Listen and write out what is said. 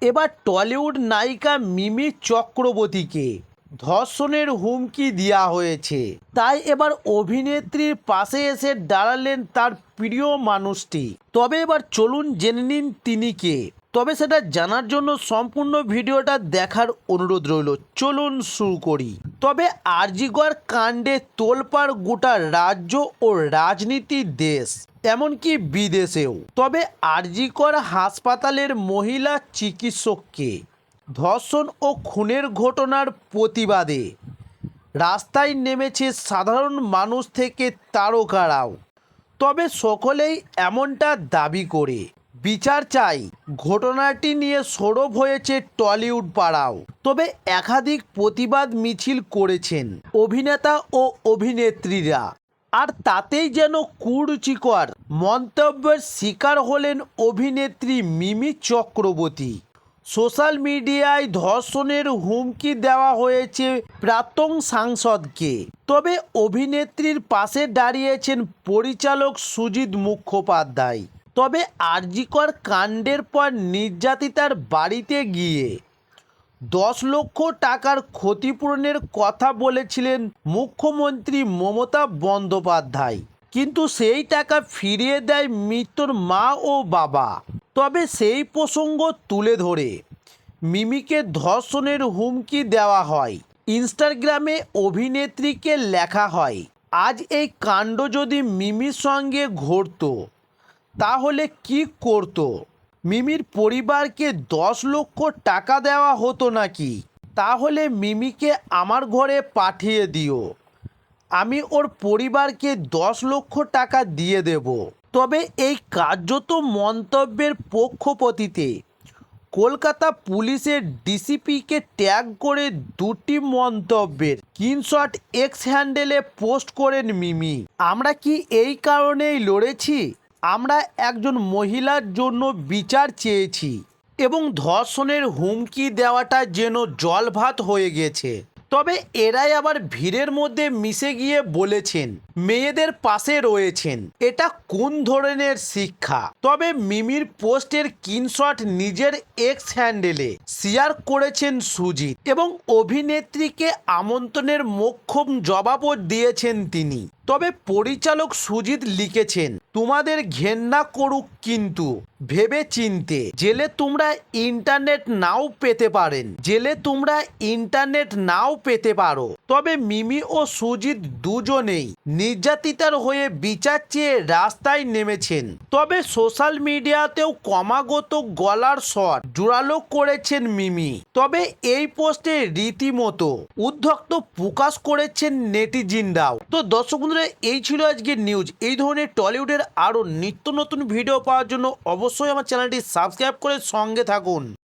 এবার টলিউড নায়িকা মিমি চক্রবর্তীকে ধর্ষণের হুমকি দেওয়া হয়েছে। তাই এবার অভিনেত্রীর পাশে এসে দাঁড়ালেন তার প্রিয় মানুষটি। তবে এবার চলুন জেনে নিন তিনি কে। তবে সেটা জানার জন্য সম্পূর্ণ ভিডিওটা দেখার অনুরোধ রইল। চলুন শুরু করি। তবে আরজিগর কাণ্ডে তোলপাড় গোটা রাজ্য ও রাজনীতির দেশ, এমনকি বিদেশেও। তবে আরজিকর হাসপাতালের মহিলা চিকিৎসককে ধর্ষণ ও খুনের ঘটনার প্রতিবাদে রাস্তায় নেমেছে সাধারণ মানুষ থেকে তারকারাও। তবে সকলেই এমনটা দাবি করে। বিচার চাই। ঘটনাটি নিয়ে সরব হয়েছে টলিউড পাড়াও। তবে একাধিক প্রতিবাদ মিছিল করেছেন অভিনেতা ও অভিনেত্রীরা। আর তাতেই যেন কুরুচিকর মন্তব্যের শিকার হলেন অভিনেত্রী মিমি চক্রবর্তী। সোশ্যাল মিডিয়ায় ধর্ষণের হুমকি দেওয়া হয়েছে প্রাক্তন সাংসদকে। তবে অভিনেত্রীর পাশে দাঁড়িয়েছেন পরিচালক সুজিত মুখোপাধ্যায়। তবে আরজিকর কাণ্ডের পর নির্যাতিতার বাড়িতে গিয়ে দশ লক্ষ টাকার ক্ষতিপূরণের কথা বলেছিলেন মুখ্যমন্ত্রী মমতা বন্দ্যোপাধ্যায়। কিন্তু সেই টাকা ফিরিয়ে দেয় মৃত্যুর মা ও বাবা। তবে সেই প্রসঙ্গ তুলে ধরে মিমিকে ধর্ষণের হুমকি দেওয়া হয়। ইনস্টাগ্রামে অভিনেত্রীকে লেখা হয়, আজ এই কাণ্ড যদি মিমির সঙ্গে ঘটতো তাহলে কি করতো? মিমির পরিবারকে দশ লক্ষ টাকা দেওয়া হতো নাকি? তাহলে মিমিকে আমার ঘরে পাঠিয়ে দিও। আমি ওর পরিবারকে দশ লক্ষ টাকা দিয়ে দেব। তবে এই কার্যত মন্তব্যের পক্ষপতিতে কলকাতা পুলিশের ডিসিপিকে ট্যাগ করে দুটি মন্তব্যের স্ক্রিনশট এক্স হ্যান্ডেলে পোস্ট করেন মিমি। আমরা কি এই কারণেই লড়েছি? আমরা একজন মহিলার জন্য বিচার চেয়েছি এবং ধর্ষণের হুমকি দেওয়াটা যেন জলভাত হয়ে গেছে। তবে এরাই আবার ভিড়ের মধ্যে মিশে গিয়ে বলেছেন, মেয়েদের পাশে রয়েছেন। এটা কোন ধরনের শিক্ষা? তবে মিমির পোস্টের কিনশট নিজের এক্স হ্যান্ডেলে শেয়ার করেছেন সুজিত এবং অভিনেত্রীকে আমন্ত্রণের মোক্ষম জবাবও দিয়েছেন তিনি। তবে পরিচালক সুজিত লিখেছেন, তোমাদের ঘেন্না করুক কিন্তু ভেবে চিনতে জেলে তোমরা ইন্টারনেট নাও পেতে পারেন, জেলে তোমরা ইন্টারনেট নাও পেতে পারো। তবে মিমি ও সুজিত দুজনেই নির্যাতিতার হয়ে বিচার চেয়ে রাস্তায় নেমেছেন। তবে সোশ্যাল মিডিয়াতেও ক্রমাগত গলার স্বর জোরালো করেছেন মিমি। তবে এই পোস্টে রীতিমতো উদ্ধক্ত প্রকাশ করেছেন নেটিজিনরাও। তো দর্শক বন্ধুরা, এই ছিল আজকের নিউজ এই ধরনের টলিউডের আরও নিত্য নতুন ভিডিও পাওয়ার জন্য অবশ্যই আমার চ্যানেলটি সাবস্ক্রাইব করে সঙ্গে থাকুন।